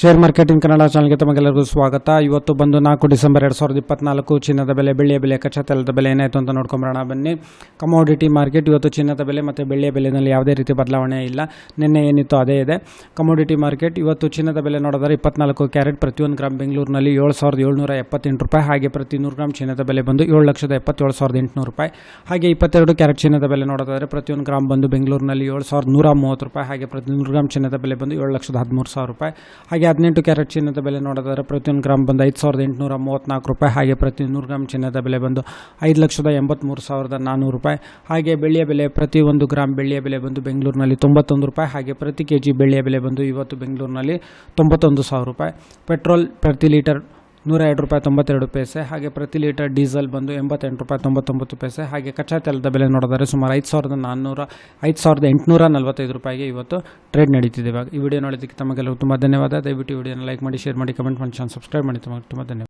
Share market in Kannada ಚಾನಲ್ಗೆ ತಮಗೆಲ್ಲರಿಗೂ ಸ್ವಾಗತ. ಇವತ್ತು ಬಂದು ನಾಲ್ಕು ಡಿಸೆಂಬರ್ ಎರಡು ಸಾವಿರದ ಇಪ್ಪತ್ನಾಲ್ಕು, ಚಿನ್ನದ ಬೆಲೆ, ಬೆಳ್ಳಿಯ ಬೆಲೆ, ಕಚ್ಚಾ ತೆಲದ ಬೆಲೆ ಏನಾಯಿತು ಅಂತ ನೋಡ್ಕೊಂಬರೋಣ ಬನ್ನಿ. ಕಮೋಡಿಟಿ ಮಾರ್ಕೆಟ್ ಇವತ್ತು ಚಿನ್ನದ ಬೆಲೆ ಮತ್ತು ಬೆಳ್ಳಿಯ ಬೆಲೆಯಲ್ಲಿ ಯಾವುದೇ ರೀತಿ ಬದಲಾವಣೆ ಇಲ್ಲ. ನಿನ್ನೆ ಏನಿತ್ತು ಅದೇ ಇದೆ. ಕಮೋಡಿಟಿ ಮಾರ್ಕೆಟ್ ಇವತ್ತು ಚಿನ್ನದ ಬೆಲೆ ನೋಡಿದರೆ ಇಪ್ಪತ್ನಾಲ್ಕು ಕ್ಯಾರೆಟ್ ಪ್ರತಿಯೊಂದು ಗ್ರಾಮ್ ಬೆಂಗಳೂರಿನಲ್ಲಿ ಏಳು ಸಾವಿರದ ಏಳ್ನೂರ ಎಪ್ಪತ್ತೆಂಟು ರೂಪಾಯಿ, ಹಾಗೆ ಪ್ರತಿ ನೂರು ಗ್ರಾಮ್ ಚಿನ್ನದ ಬೆಲೆ ಬಂದು ಏಳು ಲಕ್ಷದ ಎಪ್ಪತ್ತೇಳು ಸಾವಿರದ ಎಂಟುನೂರು ರೂಪಾಯಿ. ಹಾಗೆ ಇಪ್ಪತ್ತೆರಡು ಕ್ಯಾರೆಟ್ ಚಿನ್ನದ ಬೆಲೆ ನೋಡೋದಾದರೆ ಪ್ರತಿಯೊಂದು ಗ್ರಾಮ್ ಬಂದು ಬೆಂಗಳೂರಿನಲ್ಲಿ ಏಳು ಸಾವಿರದ ನೂರ ಮೂವತ್ತು ರೂಪಾಯಿ, ಹಾಗೆ ಪ್ರತಿ ನೂರು ಗ್ರಾಮ್ ಚಿನ್ನದ ಬೆಲೆ ಬಂದು ಏಳು ಲಕ್ಷದ ಹದಿಮೂರು ಸಾವಿರ ರೂಪಾಯಿ. ಹಾಗೆ ಹದಿನೆಂಟು ಕ್ಯಾರೆಟ್ ಚಿನ್ನದ ಬೆಲೆ ನೋಡೋದಾದ್ರೆ ಪ್ರತಿಯೊಂದು ಗ್ರಾಮ್ ಬಂದು ಐದು ಸಾವಿರದ ಎಂಟುನೂರ ಮೂವತ್ತ್ನಾಲ್ಕು ರೂಪಾಯಿ. ಹಾಗೆ ಪ್ರತಿ ನೂರು ಗ್ರಾಮ್ ಚಿನ್ನದ ಬೆಲೆ ಬಂದು ಐದು ಲಕ್ಷದ ಎಂಬತ್ತ್ಮೂರು ಸಾವಿರದ ನಾನ್ನೂರು ರೂಪಾಯಿ. ಹಾಗೆ ಬೆಳ್ಳಿಯ ಬೆಲೆ ಪ್ರತಿ ಒಂದು ಗ್ರಾಮ್ ಬೆಳ್ಳಿಯ ಬೆಲೆ ಬಂದು ಬೆಂಗಳೂರಿನಲ್ಲಿ ತೊಂಬತ್ತೊಂದು ರೂಪಾಯಿ. ಹಾಗೆ ಪ್ರತಿ ಕೆ ಜಿ ಬೆಳ್ಳಿಯ ಬೆಲೆ ಬಂದು ಇವತ್ತು ಬೆಂಗಳೂರಿನಲ್ಲಿ ತೊಂಬತ್ತೊಂದು ಸಾವಿರ ರೂಪಾಯಿ. ಪೆಟ್ರೋಲ್ ಪ್ರತಿ ಲೀಟರ್ ನೂರ ಎರಡು ರೂಪಾಯಿ ತೊಂಬತ್ತೆರಡು ಪೈಸೆ, ಹಾಗೆ ಪ್ರತಿ ಲೀಟರ್ ಡೀಸೆಲ್ ಬಂದು ಎಂಬತ್ತೆಂಟು ರೂಪಾಯಿ ತೊಂಬತ್ತೊಂಬತ್ತು ಪೈಸೆ, ಹಾಗೆ ಕಚ್ಚಾ ತೆಲದ ಬೆಲೆ ನೋಡಿದರೆ ಸುಮಾರು ಐದು ಸಾವಿರದ ನಾನ್ನೂರ, ಐದು ಸಾವಿರದ ಎಂಟುನೂರ ನಲವತ್ತೈದು ರೂಪಾಯಿಗೆ ಇವತ್ತು ಟ್ರೇಡ್ ನಡೀತಿದೆ. ಇವಾಗ ಈ ವಿಡಿಯೋ ನೋಡೋದಕ್ಕೆ ತಮಗೆಲ್ಲ ತುಂಬ ಧನ್ಯವಾದ. ದಯವಿಟ್ಟು ವಿಡಿಯೋನ ಲೈಕ್ ಮಾಡಿ ಶೇರ್ ಮಾಡಿ ಕಮೆಂಟ್ ಮಾಡಿ ಚಾನಲ್ ಸಬ್ಸ್ಕ್ರೈಬ್ ಮಾಡಿ. ತುಂಬ ತುಂಬ ಧನ್ಯವಾದ.